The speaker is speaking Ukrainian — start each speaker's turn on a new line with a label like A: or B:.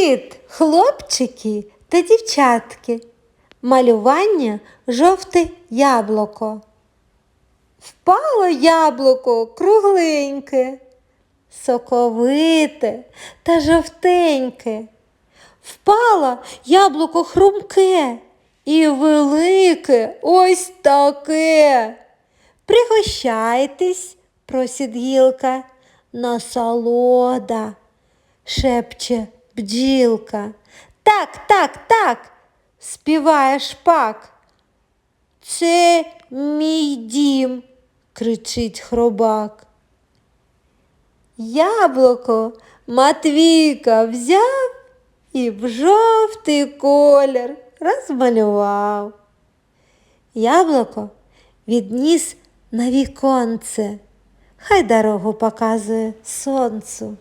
A: Привіт, хлопчики та дівчатки. Малювання жовте яблуко. Впало яблуко кругленьке, соковите та жовтеньке. Впало яблуко хрумке і велике ось таке. Пригощайтесь, просить гілка, насолода, шепче бджілка. Так, так, так, співає шпак. Це мій дім, кричить хробак. Яблуко Матвійка взяв і в жовтий колір розмалював. Яблуко відніс на віконце, хай дорогу показує сонцю.